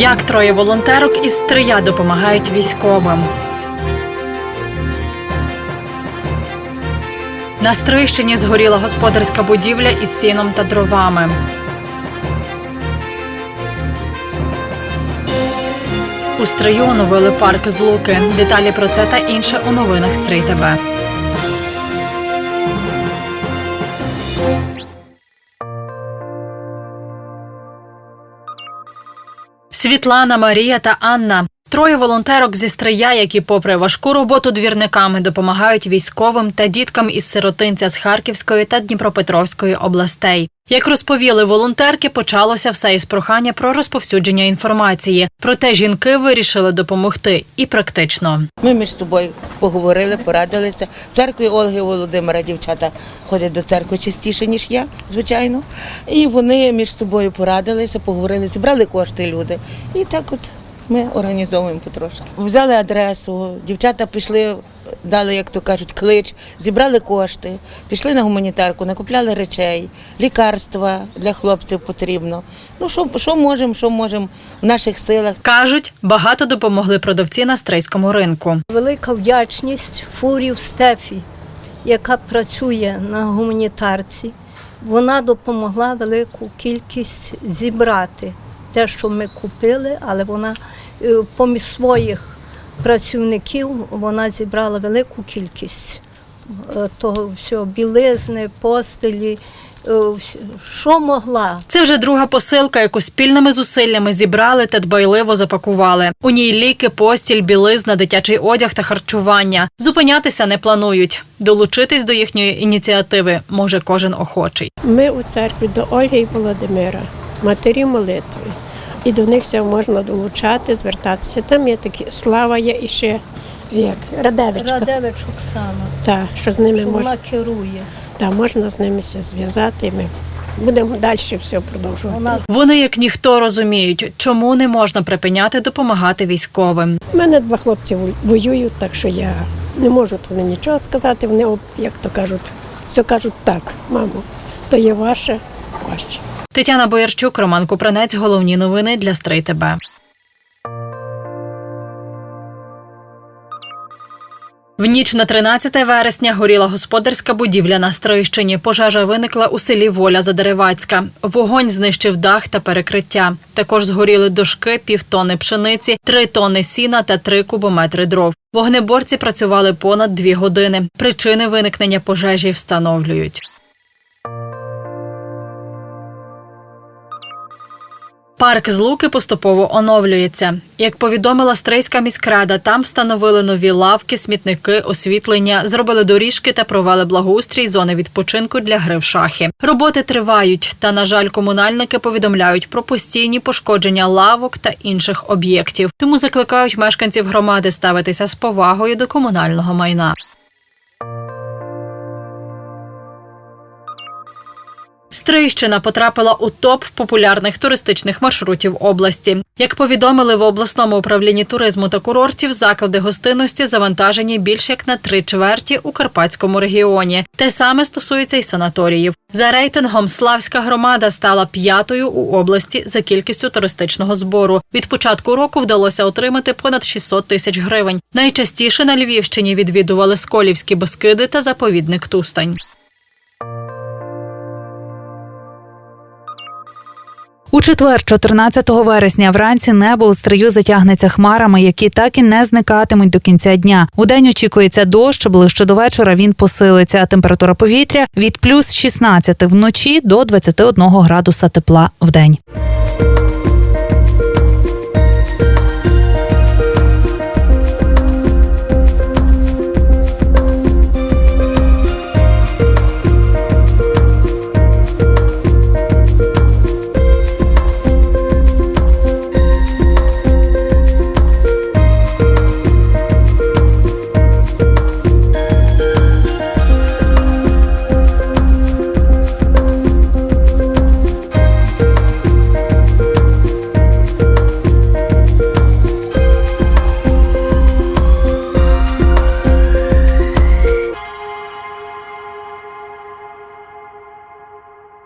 Як троє волонтерок із Стрия допомагають військовим. На Стрийщині згоріла господарська будівля із сіном та дровами. У Стрию оновили парк з Луки. Деталі про це та інше у новинах Стрий ТБ. Світлана, Марія та Анна. Троє волонтерок зі Стрия, які, попри важку роботу двірниками, допомагають військовим та діткам із сиротинця з Харківської та Дніпропетровської областей. Як розповіли волонтерки, почалося все із прохання про розповсюдження інформації. Проте жінки вирішили допомогти і практично. Ми між собою поговорили, порадилися. В церкві Ольги Володимира дівчата ходять до церкви частіше, ніж я, звичайно. І вони між собою порадилися, поговорили, зібрали кошти люди. І так от ми організовуємо потрошки. Взяли адресу, дівчата пішли, дали, як то кажуть, клич, зібрали кошти, пішли на гуманітарку, накупляли речей, лікарства для хлопців потрібно. Ну, що, що можемо, що можемо в наших силах. Кажуть, багато допомогли продавці на стрийському ринку. Велика вдячність Фурів Стефі, яка працює на гуманітарці. Вона допомогла велику кількість зібрати те, що ми купили, але вона е, поміж своїх працівників вона зібрала велику кількість е, того всього білизни, постелі, е, що могла. Це вже друга посилка, яку спільними зусиллями зібрали та дбайливо запакували. У ній ліки, постіль, білизна, дитячий одяг та харчування. Зупинятися не планують. Долучитись до їхньої ініціативи може кожен охочий. Ми у церкві до Ольги і Володимира, матері молитви. І до них все можна долучати, звертатися. Там є такі слава є і ще як Радевичка. Радевич Оксана, Та, що з ними що можна, вона керує. та, можна з ними все зв'язати. Ми будемо далі все продовжувати. Вона Вони, як ніхто, розуміють, чому не можна припиняти допомагати військовим. У мене два хлопці воюють, так що я не можу вони нічого сказати. Вони, як то кажуть, все кажуть так, мамо, то є ваше, ваше. Тетяна Боярчук, Роман Купранець. Головні новини для Стрий ТБ. В ніч на 13 вересня горіла господарська будівля на Стрийщині. Пожежа виникла у селі Воля Задеревацька. Вогонь знищив дах та перекриття. Також згоріли дошки, півтони пшениці, три тони сіна та три кубометри дров. Вогнеборці працювали понад дві години. Причини виникнення пожежі встановлюють. Парк з Луки поступово оновлюється. Як повідомила Стрийська міськрада, там встановили нові лавки, смітники, освітлення, зробили доріжки та провели благоустрій зони відпочинку для гри в шахи. Роботи тривають, та, на жаль, комунальники повідомляють про постійні пошкодження лавок та інших об'єктів. Тому закликають мешканців громади ставитися з повагою до комунального майна. Стрийщина потрапила у топ популярних туристичних маршрутів області. Як повідомили в обласному управлінні туризму та курортів, заклади гостинності завантажені більш як на три чверті у Карпатському регіоні. Те саме стосується й санаторіїв. За рейтингом Славська громада стала п'ятою у області за кількістю туристичного збору. Від початку року вдалося отримати понад 600 тисяч гривень. Найчастіше на Львівщині відвідували Сколівські Бескиди та заповідник Тустань. У четвер, 14 вересня, вранці небо у стрию затягнеться хмарами, які так і не зникатимуть до кінця дня. У день очікується дощ, ближче до вечора він посилиться. а Температура повітря від плюс 16 вночі до 21 градуса тепла в день.